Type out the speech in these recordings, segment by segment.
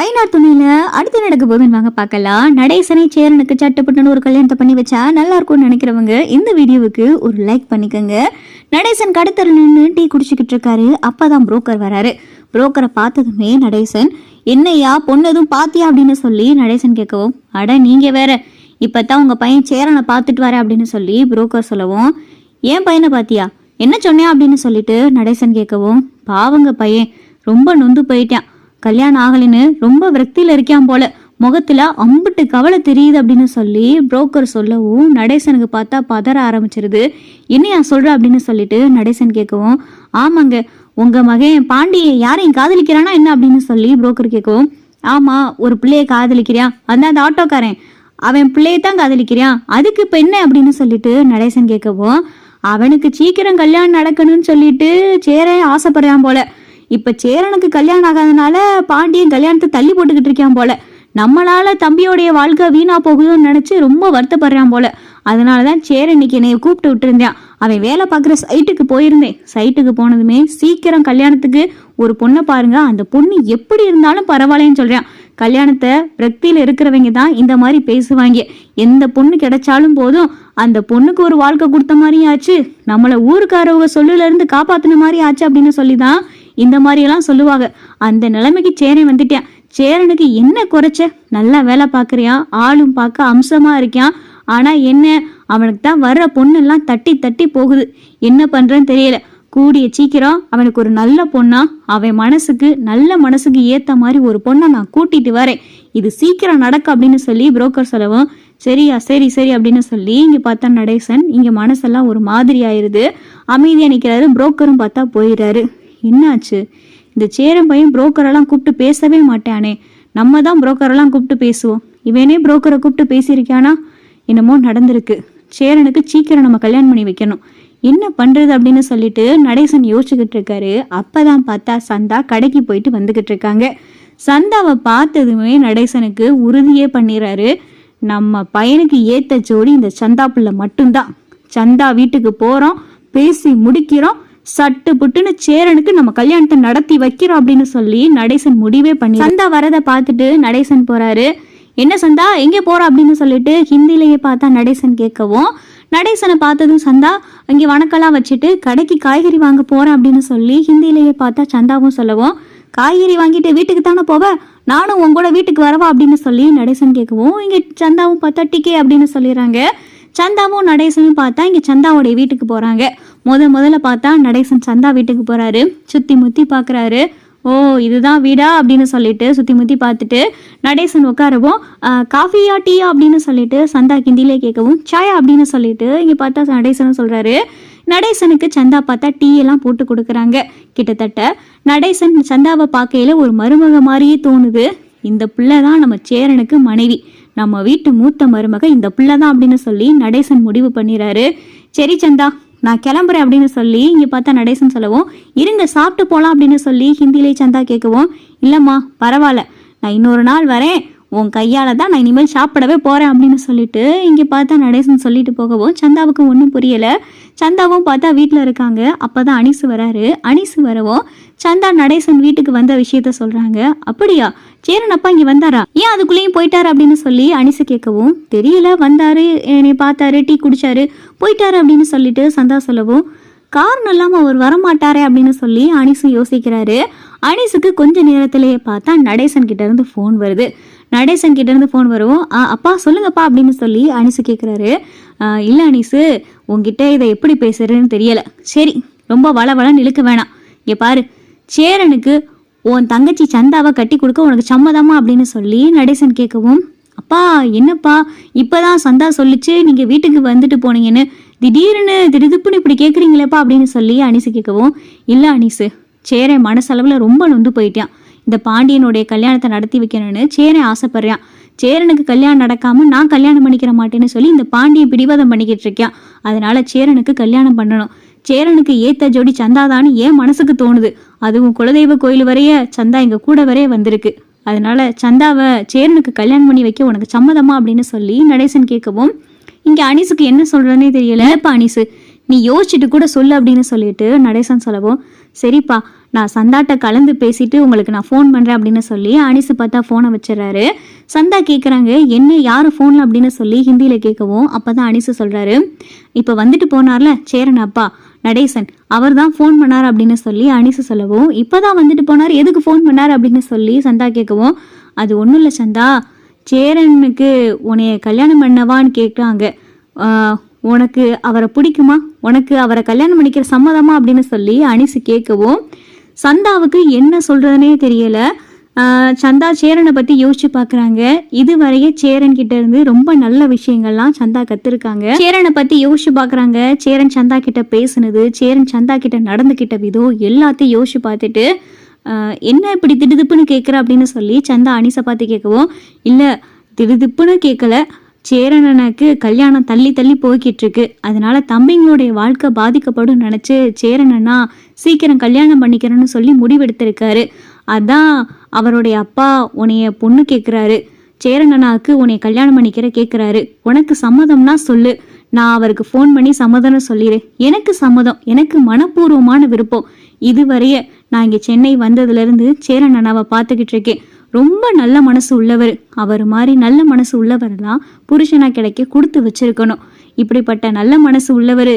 ஐநா துணியில அடுத்து நடக்க போதுன்னு வாங்க பார்க்கலாம். நடேசனை சேரனுக்கு சட்டுப்பட்டுன்னு ஒரு கல்யாணத்தை பண்ணி வச்சா நல்லா இருக்கும்னு நினைக்கிறவங்க இந்த வீடியோவுக்கு ஒரு லைக் பண்ணிக்கோங்க. நடேசன் கடத்தல நின்று டீ குடிச்சுக்கிட்டு இருக்காரு. அப்பதான் புரோக்கர் வராரு. புரோக்கரை பார்த்ததுமே நடேசன் என்னையா பொண்ணு எதுவும் பாத்தியா? அப்படின்னு சொல்லி நடேசன் கேட்கவும் அட நீங்க வேற இப்பதான் உங்க பையன் சேரனை பார்த்துட்டு வரேன் அப்படின்னு சொல்லி புரோக்கர் சொல்லவும் ஏன் பையனை பாத்தியா? என்ன சொன்னேன் அப்படின்னு சொல்லிட்டு நடேசன் கேட்கவும் பாவங்க பையன் ரொம்ப நொந்து போயிட்டான். கல்யாணம் ஆகலைன்னு ரொம்ப விரக்தியில் இருக்கான் போல. முகத்தில் அம்பிட்டு கவலை தெரியுது அப்படின்னு சொல்லி புரோக்கர் சொல்லவும் நடேசனுக்கு பார்த்தா பதற ஆரம்பிச்சிருது. என்னையா சொல்கிற அப்படின்னு சொல்லிட்டு நடேசன் கேட்கவும் ஆமாங்க உங்கள் மகன் பாண்டியை யாரையும் காதலிக்கிறானா என்ன? அப்படின்னு சொல்லி புரோக்கர் கேட்கவும் ஆமாம் ஒரு பிள்ளையை காதலிக்கிறியா? அந்த அந்த ஆட்டோக்காரன். அவன் பிள்ளையை தான் காதலிக்கிறான் அதுக்கு இப்போ என்ன? அப்படின்னு சொல்லிட்டு நடேசன் கேட்கவும் அவனுக்கு சீக்கிரம் கல்யாணம் நடக்கணும்னு சொல்லிட்டு சேர ஆசைப்படுறான் போல. இப்ப சேரனுக்கு கல்யாணம் ஆகாதனால பாண்டியன் கல்யாணத்தை தள்ளி போட்டுக்கிட்டு இருக்கான் போல. நம்மளால தம்பியோடைய வாழ்க்கை வீணா போகுதுன்னு நினைச்சு ரொம்ப வருத்தப்படுறான் போல. அதனாலதான் சேரன் இன்னைக்கு என்னைய கூப்பிட்டு விட்டுருந்தான். அவன் வேலை பார்க்குற சைட்டுக்கு போயிருந்தேன். சைட்டுக்கு போனதுமே சீக்கிரம் கல்யாணத்துக்கு ஒரு பொண்ணை பாருங்க. அந்த பொண்ணு எப்படி இருந்தாலும் பரவாயில்லன்னு சொல்றான். கல்யாணத்தை விரக்தியில இருக்கிறவங்க தான் இந்த மாதிரி பேசுவாங்க. எந்த பொண்ணு கிடைச்சாலும் போதும் அந்த பொண்ணுக்கு ஒரு வாழ்க்கை கொடுத்த மாதிரியும் ஆச்சு. நம்மளை ஊருக்காரவங்க சொல்லுல இருந்து காப்பாத்தின மாதிரி ஆச்சு அப்படின்னு சொல்லி தான் இந்த மாதிரி எல்லாம் சொல்லுவாங்க. அந்த நிலைமைக்கு சேரன் வந்துட்டேன். சேரனுக்கு என்ன குறைச்ச? நல்லா வேலை பார்க்குறியான் ஆளும் பார்க்க அம்சமாக இருக்கியான். ஆனால் என்ன? அவனுக்கு தான் வர்ற பொண்ணெல்லாம் தட்டி தட்டி போகுது. என்ன பண்ணுறேன்னு தெரியல. கூடிய சீக்கிரம் அவனுக்கு ஒரு நல்ல பொண்ணா அவன் மனசுக்கு நல்ல மனசுக்கு ஏத்த மாதிரி ஒரு பொண்ணை நான் கூட்டிட்டு வரேன். இது சீக்கிரம் நடக்கும் அப்படின்னு சொல்லி புரோக்கர் சொல்லவும் சரியா சரி சரி அப்படின்னு சொல்லி இங்க பார்த்தா நடேசன் இங்க மனசெல்லாம் ஒரு மாதிரி ஆயிருது அமைதியா நிக்கிறாரு புரோக்கரும் பார்த்தா போயிடுறாரு. என்னாச்சு? இந்த சேரன் பையன் புரோக்கரெல்லாம் கூப்பிட்டு பேசவே மாட்டானே. நம்ம தான் புரோக்கரெல்லாம் கூப்பிட்டு பேசுவோம். இவனே புரோக்கரை கூப்பிட்டு பேசியிருக்கானா? என்னமோ நடந்திருக்கு. சேரனுக்கு சீக்கிரம் நம்ம கல்யாணம் பண்ணி வைக்கணும். என்ன பண்றது அப்படின்னு சொல்லிட்டு நடேசன் யோசிச்சுக்கிட்டு இருக்காரு. அப்பதான் பார்த்தா சந்தா கடைக்கு போயிட்டு வந்துகிட்டு இருக்காங்க. சந்தாவை பார்த்ததுமே நடேசனுக்கு உறுதியே பண்ணிடுறாரு. நம்ம பையனுக்கு ஏத்த ஜோடி இந்த சந்தா பிள்ளை மட்டும்தான். சந்தா வீட்டுக்கு போறோம் பேசி முடிக்கிறோம். சட்டு புட்டுன்னு சேரனுக்கு நம்ம கல்யாணத்தை நடத்தி வைக்கிறோம் அப்படின்னு சொல்லி நடேசன் முடிவே பண்ணி சந்தா வரதை பார்த்துட்டு நடேசன் போறாரு. என்ன சந்தா எங்கே போற அப்படின்னு சொல்லிட்டு ஹிந்திலேயே பார்த்தா நடேசன் கேட்கவும் நடேசனை பார்த்ததும் சந்தா அங்கே வணக்கம்லாம் வச்சுட்டு கடைக்கு காய்கறி வாங்க போறேன் அப்படின்னு சொல்லி ஹிந்திலேயே பார்த்தா சந்தாவும் சொல்லவும் காய்கறி வாங்கிட்டு வீட்டுக்கு தானே போவ? நானும் உன் கூட வீட்டுக்கு வரவா? அப்படின்னு சொல்லி நடேசன் கேட்கவும் இங்கே சந்தாவும் பார்த்தா டிக்கே அப்படின்னு சொல்லிடுறாங்க. சந்தாவும் நடேசனும் பார்த்தா இங்கே சந்தாவுடைய வீட்டுக்கு போகிறாங்க முத முதல்ல பார்த்தா நடேசன் சந்தா வீட்டுக்கு போகிறாரு சுற்றி முத்தி பார்க்குறாரு ஓ இதுதான் வீடா அப்படின்னு சொல்லிட்டு சுற்றி முத்தி பார்த்துட்டு நடேசன் உட்காரவும் காஃபியா டீயா? அப்படின்னு சொல்லிட்டு சந்தா கிந்திலே கேட்கவும் சாயா? அப்படின்னு சொல்லிட்டு இங்கே பார்த்தா நடேசனும் சொல்கிறாரு நடேசனுக்கு சந்தா பார்த்தா டீ எல்லாம் போட்டு கொடுக்குறாங்க. கிட்டத்தட்ட நடேசன் சந்தாவை பார்க்கையில ஒரு மருமக மாதிரியே தோணுது. இந்த பிள்ளை தான் நம்ம சேரனுக்கு மனைவி. நம்ம வீட்டு மூத்த மருமக இந்த பிள்ளை தான் அப்படின்னு சொல்லி நடேசன் முடிவு பண்ணிடுறாரு சரி சந்தா நான் கிளம்புறேன் அப்படின்னு சொல்லி இங்கே பார்த்தா நடேசன் சொல்லவும் இருங்க சாப்பிட்டு போகலாம் அப்படின்னு சொல்லி ஹிந்தியிலே சந்தா கேட்கவும் இல்லைம்மா பரவாயில்ல நான் இன்னொரு நாள் வரேன். உன் கையால் தான் நான் இனிமேல் சாப்பிடவே போகிறேன் அப்படின்னு சொல்லிட்டு இங்கே பார்த்தா நடேசன் சொல்லிட்டு போகவும் சந்தாவுக்கு ஒன்றும் புரியலை. சந்தாவும் பார்த்தா வீட்டில் இருக்காங்க. அப்போ தான் அனிசு வராரு. அனிசு வரவும் சந்தா நடேசன் வீட்டுக்கு வந்த விஷயத்த சொல்கிறாங்க அப்படியா? சேரனப்பா இங்கே வந்தாரா? ஏன் அதுக்குள்ளேயும் போயிட்டாரு அப்படின்னு சொல்லி அனிசு கேட்கவும் தெரியல வந்தாரு என்னை பார்த்தாரு டீ குடிச்சாரு. போயிட்டாரு அப்படின்னு சொல்லிட்டு சந்தா சொல்லவும் காரணம் இல்லாமல் அவர் வரமாட்டாரே அப்படின்னு சொல்லி அனிசு யோசிக்கிறாரு. அனிசுக்கு கொஞ்ச நேரத்திலேயே பார்த்தா நடேசன் கிட்ட இருந்து ஃபோன் வருது. நடேசன் கிட்ட இருந்து ஃபோன் வரவும் "ஆ, அப்பா சொல்லுங்கப்பா அப்படின்னு சொல்லி அனிசு கேட்குறாரு இல்லை அனிசு உங்ககிட்ட இதை எப்படி பேசுறதுன்னு தெரியல. சரி ரொம்ப வள வளன்னு இழுக்க வேணாம். இங்கே பாரு சேரனுக்கு உன் தங்கச்சி சந்தாவை கட்டி கொடுக்க உனக்கு சம்மதமா? அப்படின்னு சொல்லி நடேசன் கேட்கவும் அப்பா என்னப்பா இப்போதான் சந்தா சொல்லிச்சு நீங்கள் வீட்டுக்கு வந்துட்டு போனீங்கன்னு. திடீர்னு திடுதுப்புன்னு இப்படி கேட்குறீங்களேப்பா அப்படின்னு சொல்லி அனிசு கேட்கவும் இல்லை அனிசு சேரன் மனசளவில் ரொம்ப நொந்து போயிட்டான். இந்த பாண்டியனுடைய கல்யாணத்தை நடத்தி வைக்கணும்னு சேரன் ஆசைப்படுறான். சேரனுக்கு கல்யாணம் நடக்காம நான் கல்யாணம் பண்ணிக்கிற மாட்டேன்னு சொல்லி இந்த பாண்டியை பிடிவாதம் பண்ணிக்கிட்டு இருக்கான். அதனால சேரனுக்கு கல்யாணம் பண்ணணும். சேரனுக்கு ஏத்த ஜோடி சந்தாதான்னு ஏன் மனசுக்கு தோணுது. அதுவும் குலதெய்வ கோயில் வரைய சந்தா எங்க கூட வரைய வந்திருக்கு. அதனால சந்தாவை சேரனுக்கு கல்யாணம் பண்ணி வைக்க உனக்கு சம்மதமா அப்படின்னு சொல்லி நடேசன் கேட்கவும் இங்க அனிசுக்கு என்ன சொல்றேனே தெரியல. "இல்லப்பா அனிசு? நீ யோசிச்சுட்டு கூட சொல்லு அப்படின்னு சொல்லிட்டு நடேசன் சொல்லவும் சரிப்பா நான் சந்தாட்ட கலந்து பேசிட்டு உங்களுக்கு நான் ஃபோன் பண்ணுறேன் அப்படின்னு சொல்லி அனிசு பார்த்தா ஃபோனை வச்சிடறாரு. சந்தா கேட்குறாங்க என்ன யார் ஃபோனில் அப்படின்னு சொல்லி ஹிந்தியில் கேட்கவும் அப்போ தான் அனிசு சொல்கிறாரு இப்போ வந்துட்டு போனார்ல சேரன் அப்பா நடேசன் அவர் தான் ஃபோன் பண்ணார் அப்படின்னு சொல்லி அனிசு சொல்லவும் இப்போ தான் வந்துட்டு போனார் எதுக்கு ஃபோன் பண்ணார் அப்படின்னு சொல்லி சந்தா கேட்கவும் அது ஒன்றும் இல்லை சந்தா சேரனுக்கு உன்னைய கல்யாணம் பண்ணவான்னு கேட்குறாங்க. உனக்கு அவரை பிடிக்குமா? உனக்கு அவரை கல்யாணம் பண்ணிக்கிற சம்மதமா? அப்படின்னு சொல்லி அனிசு கேட்கவும் சந்தாவுக்கு என்ன சொல்றதுனே தெரியல. ஆஹ், சந்தா சேரனை பத்தி யோசிச்சு பார்க்கறாங்க இதுவரையே சேரன் கிட்ட இருந்து ரொம்ப நல்ல விஷயங்கள்லாம் சந்தா கத்துருக்காங்க. சேரனை பத்தி யோசிச்சு பார்க்கறாங்க சேரன் சந்தா கிட்ட பேசுனது சேரன் சந்தா கிட்ட நடந்துக்கிட்ட விதம் எல்லாத்தையும் யோசிச்சு பார்த்துட்டு ஆஹ், என்ன இப்படி திடுதிப்புன்னு கேட்குற அப்படின்னு சொல்லி சந்தா அனிசை பார்த்து கேட்கவும் இல்லை திடுதிப்புன்னு கேட்கல சேரனனுக்கு கல்யாணம் தள்ளி தள்ளி போய்கிட்டு இருக்கு அதனால தம்பிங்களுடைய வாழ்க்கை பாதிக்கப்படும் நினச்சி சேரனனா சீக்கிரம் கல்யாணம் பண்ணிக்கிறேன்னு சொல்லி முடிவெடுத்திருக்காரு. அதான் அவருடைய அப்பா உன்னைய பொண்ணு கேட்குறாரு சேரனனாக்கு உன்னை கல்யாணம் பண்ணிக்கிற கேட்குறாரு உனக்கு சம்மதம்னா சொல்லு. நான் அவருக்கு ஃபோன் பண்ணி சம்மதம்னு சொல்லிடு எனக்கு சம்மதம். எனக்கு மனப்பூர்வமான விருப்பம். இதுவரைய நான் இங்கே சென்னை வந்ததுலேருந்து சேரன் அண்ணாவை பார்த்துக்கிட்டு இருக்கேன் ரொம்ப நல்ல மனசு உள்ளவர். அவர் மாதிரி நல்ல மனசு உள்ளவரெல்லாம் புருஷனா கிடைக்க கொடுத்து வச்சிருக்கணும். இப்படிப்பட்ட நல்ல மனசு உள்ளவர்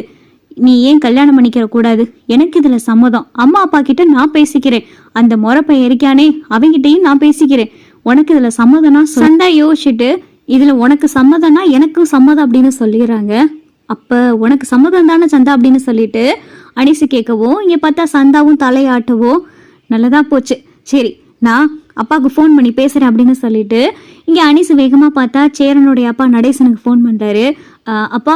நீ ஏன் கல்யாணம் பண்ணிக்கிற கூடாது? எனக்கு இதுல சம்மதம். அம்மா அப்பா கிட்ட நான் பேசிக்கிறேன். அந்த முறப்பை இருக்கானே அவங்கிட்டையும் நான் பேசிக்கிறேன். உனக்கு இதுல சம்மதம்னா சொல்லு. சந்தா யோசிச்சுட்டு இதுல உனக்கு சம்மதம்னா எனக்கும் சம்மதம் அப்படின்னு சொல்லிடுறாங்க. அப்ப உனக்கு சம்மதம் தானே சந்தா அப்படின்னு சொல்லிட்டு அனிசு கேட்கவும் இங்க பார்த்தா சந்தாவும் தலையாட்டவும் நல்லதா போச்சு. சரி நான் அப்பாவுக்கு ஃபோன் பண்ணி பேசுறேன் அப்படின்னு சொல்லிட்டு இங்க அனிசு வேகமா பார்த்தா சேரனுடைய அப்பா நடேசனுக்கு ஃபோன் பண்றாரு. அப்பா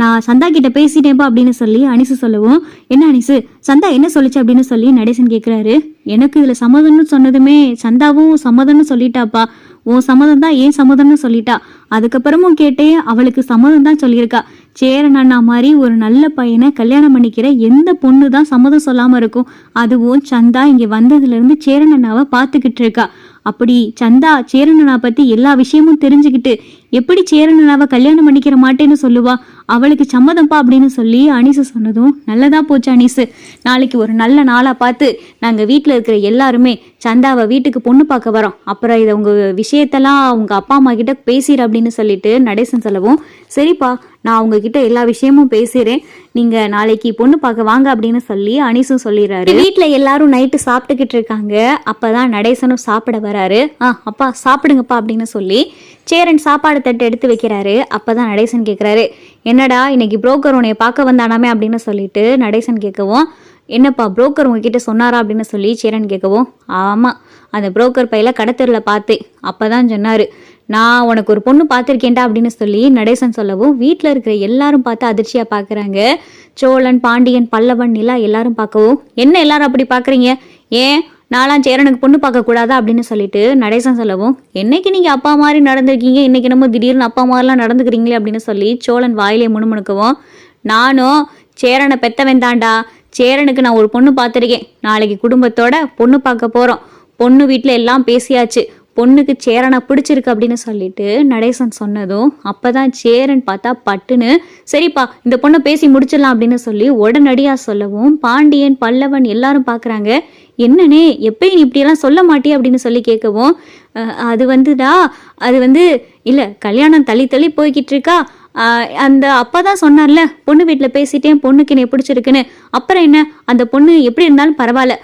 நான் சந்தா கிட்ட பேசிட்டேன்ப்பா அப்படின்னு சொல்லி அனிசு சொல்லவும் என்ன அனிசு சந்தா என்ன சொல்லுச்சு அப்படின்னு சொல்லி நடேசன் கேட்குறாரு எனக்கு இதுல சம்மதம்னு சொன்னதுமே சந்தாவும் சம்மதம்னு சொல்லிட்டாப்பா. உன் சம்மதம் தான் ஏன் சம்மதம்னு சொல்லிட்டா. அதுக்கப்புறமும் கேட்டே அவளுக்கு சம்மதம் தான் சொல்லியிருக்கா. சேரன் அண்ணா மாதிரி ஒரு நல்ல பையனை கல்யாணம் பண்ணிக்கிற எந்த பொண்ணு தான் சம்மதம் சொல்லாம இருக்கும். அதுவும் சந்தா இங்க வந்ததுலேருந்து சேரன் அண்ணாவை பார்த்துக்கிட்டு இருக்கா. அப்படி சந்தா சேரனனா பத்தி எல்லா விஷயமும் தெரிஞ்சுக்கிட்டு எப்படி சேரனனாவை கல்யாணம் பண்ணிக்கிற மாட்டேன்னு சொல்லுவா? அவளுக்கு சம்மதம்ப்பா அப்படின்னு சொல்லி அனிசு சொன்னதும் நல்லதா போச்சு அனிசு. நாளைக்கு ஒரு நல்ல நாளா பார்த்து நாங்க வீட்டில் இருக்கிற எல்லாருமே சந்தாவை வீட்டுக்கு பொண்ணு பார்க்க வரோம். அப்புறம் இதை உங்க விஷயத்தெல்லாம் உங்க அப்பா அம்மா கிட்ட பேசிடு அப்படின்னு சொல்லிட்டு நடேசன் சொல்லவும் சரிப்பா நான் உங்ககிட்ட எல்லா விஷயமும் பேசுறேன். நீங்க நாளைக்கு பொண்ணு பார்க்க வாங்க அப்படின்னு சொல்லி அனிசும் சொல்லிடுறாரு. வீட்டில் எல்லாரும் நைட்டு சாப்பிட்டுக்கிட்டு இருக்காங்க. அப்பதான் நடேசனும் சாப்பிட வராரு. ஆ அப்பா சாப்பிடுங்கப்பா அப்படின்னு சொல்லி சேரன் சாப்பாடு தட்டு எடுத்து வைக்கிறாரு. அப்பதான் நடேசன் கேக்குறாரு என்னடா இன்னைக்கு புரோக்கர் உன்னைய பார்க்க வந்தானாமே? அப்படின்னு சொல்லிட்டு நடேசன் கேட்கவும் என்னப்பா புரோக்கர் உங்ககிட்ட சொன்னாரா? அப்படின்னு சொல்லி சேரன் கேட்கவும் ஆமாம் அந்த புரோக்கர் பையில கடத்தரில் பார்த்தேன் அப்போ தான் சொன்னார் நான் உனக்கு ஒரு பொண்ணு பார்த்துருக்கேன்டா அப்படின்னு சொல்லி நடேசன் சொல்லவும் வீட்டில் இருக்கிற எல்லாரும் பார்த்து அதிர்ச்சியாக பார்க்குறாங்க. சோழன் பாண்டியன் பல்லவன் நிலா எல்லாரும் பார்க்கவும் என்ன எல்லாரும் அப்படி பார்க்குறீங்க? ஏன்? நாலாம் சேரனுக்கு பொண்ணு பார்க்கக்கூடாதா அப்படின்னு சொல்லிட்டு நடேசன் சொல்லவும் என்னைக்கு நீங்கள் அப்பா மாதிரி நடந்திருக்கீங்க? இன்னைக்கு நம்ம திடீர்னு அப்பா மாதிரிலாம் நடந்துக்கிறீங்களே? அப்படின்னு சொல்லி சோழன் வாயிலே முணுமுணுக்கவும் நானும் சேரனை பெத்தவன் தான்டா. சேரனுக்கு நான் ஒரு பொண்ணு பார்த்துருக்கேன். நாளைக்கு குடும்பத்தோட பொண்ணு பார்க்க போகிறோம் பொண்ணு வீட்டில் எல்லாம் பேசியாச்சு. பொண்ணுக்கு சேரனை பிடிச்சிருக்கு அப்படின்னு சொல்லிட்டு நடேசன் சொன்னதும் அப்பதான் சேரன் பார்த்தா பட்டுன்னு சரிப்பா இந்த பொண்ணை பேசி முடிச்சிடலாம் அப்படின்னு சொல்லி உடனடியாக சொல்லவும் பாண்டியன் பல்லவன் எல்லாரும் பார்க்குறாங்க என்னனே எப்பயும் நீ இப்படியெல்லாம் சொல்ல மாட்டே அப்படின்னு சொல்லி கேட்கவும் அது வந்துடா அது வந்து இல்லை கல்யாணம் தள்ளி தள்ளி போய்கிட்டு இருக்கா. அந்த அப்பா தான் சொன்னார்ல பொண்ணு வீட்டில் பேசிட்டேன் பொண்ணுக்கு என்னை பிடிச்சிருக்குன்னு. அப்புறம் என்ன அந்த பொண்ணு எப்படி இருந்தாலும் பரவாயில்ல.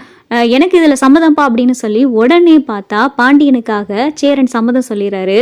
எனக்கு இதில் சம்மதம்ப்பா அப்படின்னு சொல்லி உடனே பார்த்தா பாண்டியனுக்காக சேரன் சம்மதம் சொல்லிடுறாரு